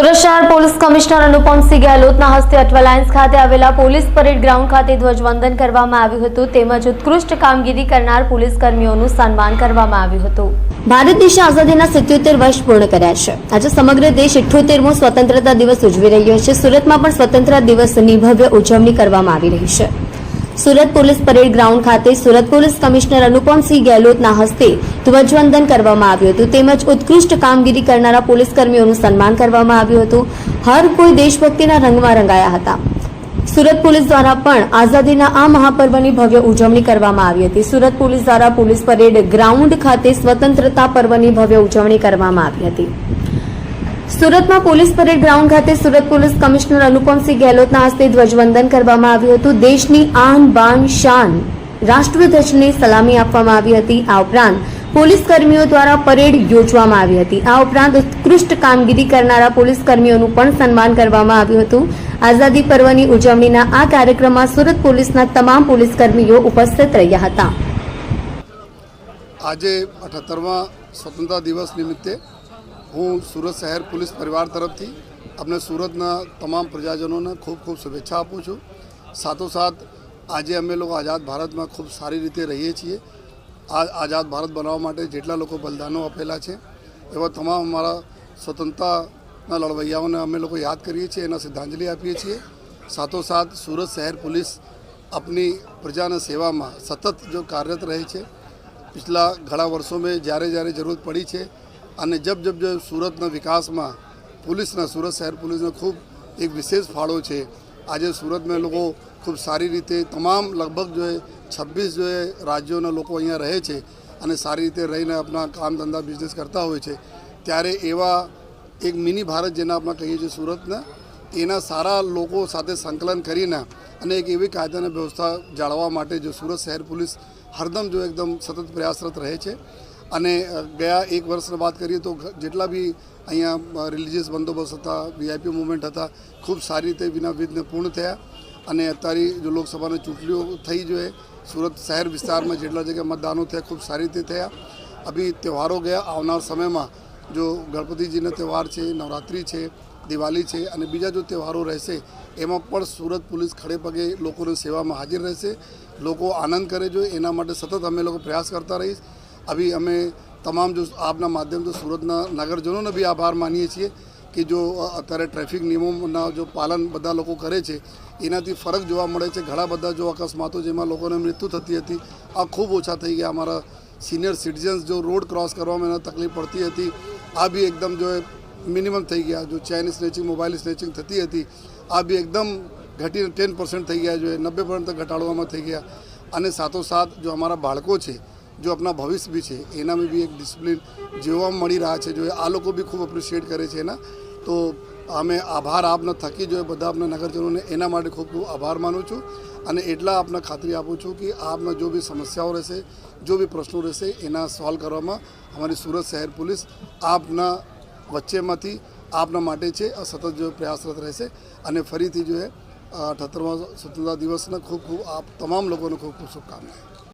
સુરત શહેર police commissioner Anupamsinh ગેહલોતના હસ્તે અઠવાલાયન્સ ખાતે આવેલા પોલીસ પરેડ ગ્રાઉન્ડ ખાતે ધ્વજવંદન કરવામાં આવ્યું હતું. તેમજ ઉત્કૃષ્ટ કામગીરી કરનાર પોલીસ કર્મીઓનું સન્માન કરવામાં આવ્યું હતું. ભારત દેશે આઝાદીના સિત્યોતેર વર્ષ પૂર્ણ કર્યા છે. આજે સમગ્ર દેશ ઇઠ્ઠોતેરમો સ્વતંત્રતા દિવસ ઉજવી રહ્યો છે. સુરતમાં પણ સ્વતંત્રતા દિવસની ભવ્ય ઉજવણી કરવામાં આવી રહી છે. સુરત પોલીસ પરેડ ગ્રાઉન્ડ ખાતે સુરત પોલીસ કમિશનર અનુપમસિંહ ગેહલોતના હસ્તે ધ્વજવંદન કરવામાં આવ્યું હતું. તેમજ ઉત્કૃષ્ટ કામગીરી કરનારા પોલીસ કર્મીઓનું સન્માન કરવામાં આવ્યું હતું. હર કોઈ દેશભક્તિના રંગમાં રંગાયા હતા. સુરત પોલીસ દ્વારા પણ આઝાદીના આ મહાપર્વની ભવ્ય ઉજવણી કરવામાં આવી હતી. સુરત પોલીસ દ્વારા પોલીસ પરેડ ગ્રાઉન્ડ ખાતે સ્વતંત્રતા પર્વની ભવ્ય ઉજવણી કરવામાં આવી હતી. સુરતમાં પોલીસ પરેડ ગ્રાઉન્ડ ખાતે સુરત પોલીસ કમિશનર અનુપમસિંહ ગેહલોતના હસ્તે ધ્વજવંદન કરવામાં આવ્યું હતું. દેશની આન બાન શાન રાષ્ટ્રધ્વજને સલામી આપવામાં આવી હતી. આ ઉપરાંત પોલીસ કર્મીઓ દ્વારા પરેડ યોજવામાં આવી હતી. આ ઉપરાંત ઉત્કૃષ્ટ કામગીરી કરનારા પોલીસ કર્મીઓનું પણ સન્માન કરવામાં આવ્યું હતું. આઝાદી પર્વની ઉજવણીના આ કાર્યક્રમમાં સુરત પોલીસના તમામ પોલીસ કર્મીઓ ઉપસ્થિત રહ્યા હતા. આજે અઠ્ઠાત્તરમા સ્વતંત્રતા દિવસ નિમિત્તે હું સુરત શહેર પોલીસ પરિવાર તરફથી અમને સુરતના તમામ પ્રજાજનોને ખૂબ ખૂબ શુભેચ્છા આપું છું. સાથોસાથ, આજે અમે લોકો આઝાદ ભારતમાં ખૂબ સારી રીતે રહીએ છીએ. આ આઝાદ ભારત બનાવવા માટે જેટલા લોકો બલિદાનો આપેલા છે, એવા તમામ અમારા સ્વતંત્રતાના લડવૈયાઓને અમે લોકો યાદ કરીએ છીએ, એના શ્રદ્ધાંજલિ આપીએ છીએ. સાથોસાથ, સુરત શહેર પોલીસ આપની પ્રજાના સેવામાં સતત જો કાર્યરત રહે છે, પિછલા ઘણા વર્ષો મેં જ્યારે જ્યારે જરૂરત પડી છે અને જબ જબ જબ સુરતના વિકાસમાં પોલીસના, સુરત શહેર પોલીસનો ખૂબ એક વિશેષ ફાળો છે. આજે સુરતમાં લોકો ખૂબ સારી રીતે તમામ લગભગ જો એ છવ્વીસ જો રાજ્યોના લોકો અહીંયા રહે છે અને સારી રીતે રહીને આપણા કામ ધંધા બિઝનેસ કરતા હોય છે. ત્યારે એવા એક મિની ભારત જેને આપણે કહીએ છીએ સુરતના, એના સારા લોકો સાથે સંકલન કરીને અને એક એવી કાયદાની વ્યવસ્થા જાળવવા માટે જો સુરત શહેર પોલીસ હરદમ જો એકદમ સતત પ્રયાસરત રહે છે. અને ગયા એક વર્ષની વાત કરીએ તો જેટલા બી અહીંયા રિલિજિયસ બંદોબસ્ત હતા વીઆઈપી મુવમેન્ટ હતા, ખૂબ સારી રીતે વિના વિઘ્ને પૂર્ણ થયા. અને અત્યારે જો લોકસભાની ચૂંટણીઓ થઈ જોઈએ, સુરત શહેર વિસ્તારમાં જેટલા જગ્યાએ મતદાનો થયા, ખૂબ સારી રીતે થયા. અભી તહેવારો ગયા, આવનાર સમયમાં જો ગણપતિજીનો તહેવાર છે, નવરાત્રિ છે, દિવાળી છે અને બીજા જો તહેવારો રહેશે, એમાં પણ સુરત પોલીસ ખડે પગે લોકોની સેવામાં હાજર રહેશે. લોકો આનંદ કરે જો, એના માટે સતત અમે લોકો પ્રયાસ કરતા રહીશ. અભી અમે તમામ જો આપના માધ્યમથી સુરતના નગરજનોને બી આભાર માનીએ છીએ કે જો અત્યારે ટ્રાફિક નિયમોના જો પાલન બધા લોકો કરે છે, એનાથી ફરક જોવા મળે છે. ઘણા બધા જો અકસ્માતો જેમાં લોકોને મૃત્યુ થતી હતી, આ ખૂબ ઓછા થઈ ગયા. અમારા સિનિયર સિટીઝન્સ જો રોડ ક્રોસ કરવામાં એને તકલીફ પડતી હતી, આ બી એકદમ જો મિનિમમ થઈ ગયા. જો ચેન સ્નેચિંગ, મોબાઈલ સ્નેચિંગ થતી હતી, આ બી એકદમ ઘટીને ટેન પર્સન્ટ થઈ ગયા. જોઈએ નબ્બે પર્સન્ટ ઘટાડવામાં થઈ ગયા. અને સાથોસાથ જો અમારા બાળકો છે જો આપણા ભવિષ્ય બી છે એનામાં બી એક ડિસિપ્લિન જોવા મળી રહ્યા છે જો આ લોકો બી ખૂબ એપ્રિશિએટ કરે છે એના તો અમે આભાર આપના થકી જોઈએ બધા આપના નગરજનોને એના માટે ખૂબ ખૂબ આભાર માનું છું અને એટલા આપને ખાતરી આપું છું કે આપના જો બી સમસ્યાઓ રહેશે જો બી પ્રશ્નો રહેશે એના સોલ્વ કરવામાં અમારી સુરત શહેર પોલીસ આપના વચ્ચેમાંથી આપના માટે છે સતત જો પ્રયાસરત રહેશે અને ફરીથી જો એ અઠ્ઠાત્તરમા સ્વતંત્રતા દિવસના ખૂબ ખૂબ આપ તમામ લોકોને ખૂબ ખૂબ શુભકામનાઓ